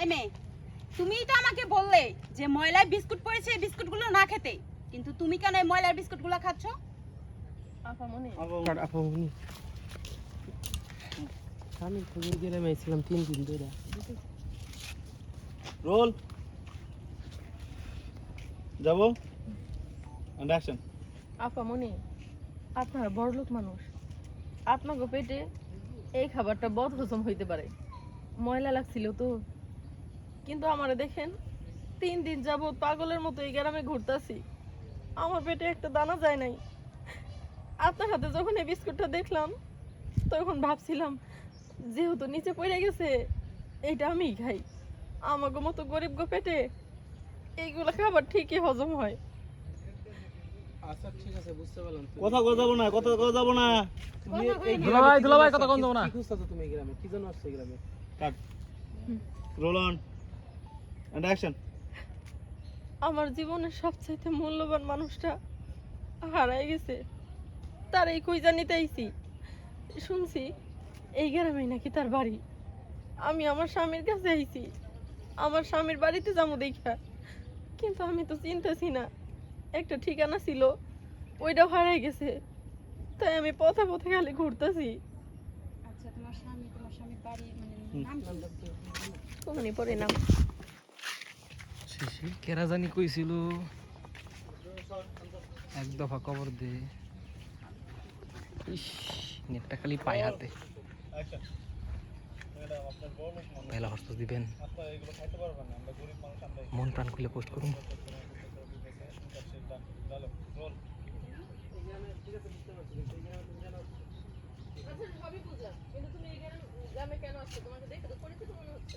এই মেয়ে তুমিই তো আমাকে বললে যে ময়লায় বিস্কুট পড়েছে এই বিস্কুটগুলো না খেতে। কিন্তু তুমি কেন এই ময়লার বিস্কুটগুলো খাচ্ছ? আপামনি। আমি খবর গেলাম আইছিলাম তিন দিন ধরে। রোল। যাব? অ্যান্ড অ্যাকশন আপামনি আপনারা বড়লোক মানুষ। আপনাকে পেটে এই খাবারটা বদ হজম হইতে পারে। ময়লা লাগছিল তো। কিন্তু আমার দেখেন তিন দিন যাবত পাগলের মতো এই গ্রামে ঘুরতাছি। আমার পেটে একটা দানা যায় নাই। আপনার হাতে যখন এই বিস্কুটটা দেখলাম তখন ভাবছিলাম যেহেতু নিচে পড়ে গেছে এইটা আমিই খাই। আমাকে মতো গরিব গো পেটে এইগুলো খাবার ঠিকই হজম হয়। আচ্ছা ঠিক আছে বুঝতে পারলাম কথা কথা যাব না কথা কথা যাব না। তুমি এই দুলাভাই, দুলাভাই, কথা? কম যাব না। কি তুমি এই গ্রামে? কি জন্য আসছো গ্রামে? কাট। অ্যান্ড অ্যাকশন আমার জীবনের সবচাইতে মূল্যবান মানুষটা হারাই গেছে। তার এই কইজা নিতে আইছি। শুনছি এই গ্রামে নাকি তার বাড়ি। আমি আমার স্বামীর কাছে আইছি। আমার স্বামীর বাড়িতে যাব দেখা কিন্তু আমি তো চিনতেছি না। একটা ঠিকানা ছিল ওইটাও হারাই গেছে। তাই আমি পথে পথে খালি ঘুরতেছি। আচ্ছা তোমার স্বামী তোমার স্বামীর বাড়ি মানে নাম পরে নাম শিশি কেরা জানি কইছিল। এক দফা কবর দে। ইস নেটটা খালি পায় হাতে। পয়লা হস্ত দিবেন। আপনারা এগুলো খাইতে পারবেন না আমরা গরিব মানুষ আমরা মন প্রাণ খুলে পোস্ট করুন। আচ্ছা তুমি এই গ্রামে কেন আসছো? তোমাকে দেখে তো পরিচিত মনে হচ্ছে।